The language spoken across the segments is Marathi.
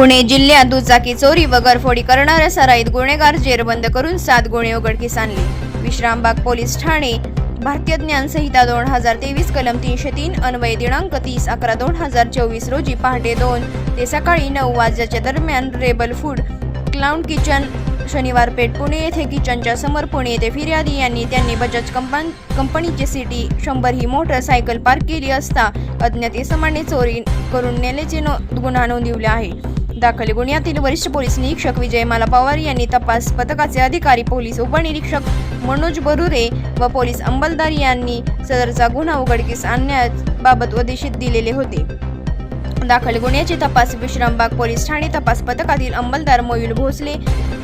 पुणे जिल्ह्यात दुचाकी चोरी व घरफोडी करणाऱ्या सराईत गुन्हेगार जेरबंद करून सात गुन्हे उघडकीस आणले. विश्रामबाग पोलीस ठाणे भारतीय ज्ञान संहिता दोन हजार तेवीस कलम तीनशे तीन अन्वय दिनांक तीस अकरा दोन हजार चोवीस रोजी पहाटे दोन ते सकाळी नऊ वाजल्याच्या दरम्यान रेबल फूड क्लाउड किचन शनिवार पेठ पुणे येथे किचनच्या समोर पुणे येथे फिर्यादी यांनी त्यांनी बजाज कंपन कंपनीची सिटी शंभर ही मोटरसायकल पार्क केली असता अज्ञात इसमाने चोरी करून नेल्याचे नो गुन्हा नोंदविला आहे. दाखल. गुन्ह्यातील वरिष्ठ पोलीस निरीक्षक विजय माला पवार यांनी तपास पथकाचे अधिकारी पोलीस उपनिरीक्षक मनोज बरुरे व पोलीस अंमलदार यांनी सदरचा गुन्हा उघडकीस आणण्याबाबत आदेशित दिलेले होते. दाखल गुन्ह्याची तपास विश्रामबाग पोलीस ठाणे तपास पथकातील अंमलदार मयूर भोसले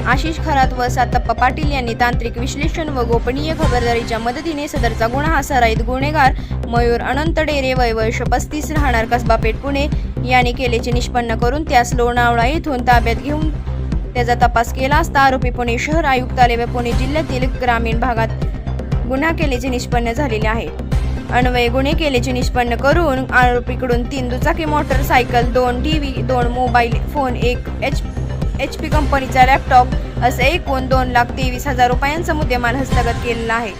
आशिष खरात व सातप्पा पाटील यांनी तांत्रिक विश्लेषण व गोपनीय खबरदारीच्या मदतीने सदरचा गुन्हा हा सराईत गुन्हेगार मयूर अनंत डेरे वय वर्ष पस्तीस राहणार कसबा पेठ पुणे यांनी केल्याचे निष्पन्न करून त्यास लोणावळा येथून ताब्यात घेऊन त्याचा तपास केला असता आरोपी पुणे शहर आयुक्तालय व पुणे जिल्ह्यातील ग्रामीण भागात गुन्हा केल्याचे निष्पन्न झालेले आहे. अन्वय गुन्हे केल्याचे निष्पन्न करून आरोपीकडून तीन दुचाकी मोटरसायकल दोन टी व्ही दोन मोबाईल फोन एक एच एच पी कंपनीचा लॅपटॉप असे एकूण दोन लाख तेवीस हजार रुपयांचा मुद्देमाल हस्तगत केलेला आहे.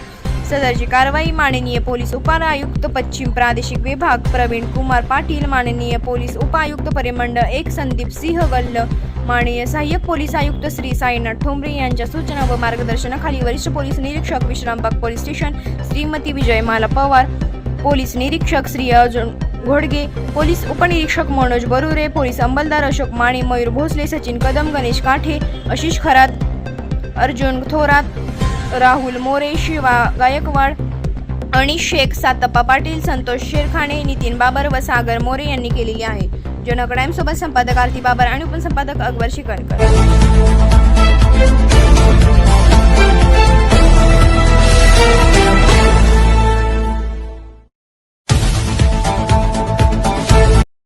सदरची कारवाई माननीय पोलीस उपआयुक्त पश्चिम प्रादेशिक विभाग प्रवीण कुमार पाटील माननीय पोलीस उपआयुक्त परिमंडळ एक संदीप सिंह गल्ल माननीय सहाय्यक पोलीस आयुक्त श्री साईनाथ ठोंबरे यांच्या सूचना व मार्गदर्शनाखाली वरिष्ठ पोलीस निरीक्षक Vishrambag police station Shrimati Vijayamala Pawar police निरीक्षक श्री अर्जुन घोडगे पोलीस उपनिरीक्षक मनोज बरुरे पोलीस अंमलदार अशोक माने मयूर भोसले सचिन कदम गणेश काठे आशिष खरात अर्जुन थोरात राहुल मोरे शिवा गायकवाड अनिश शेख सातप्पा पाटील संतोष शेरखाने नितीन बाबर व सागर मोरे यांनी केलेली आहे. जनक टाइम्स सोबत संपादक आरती बाबर आणि उपसंपादक अकबर शिकणकर.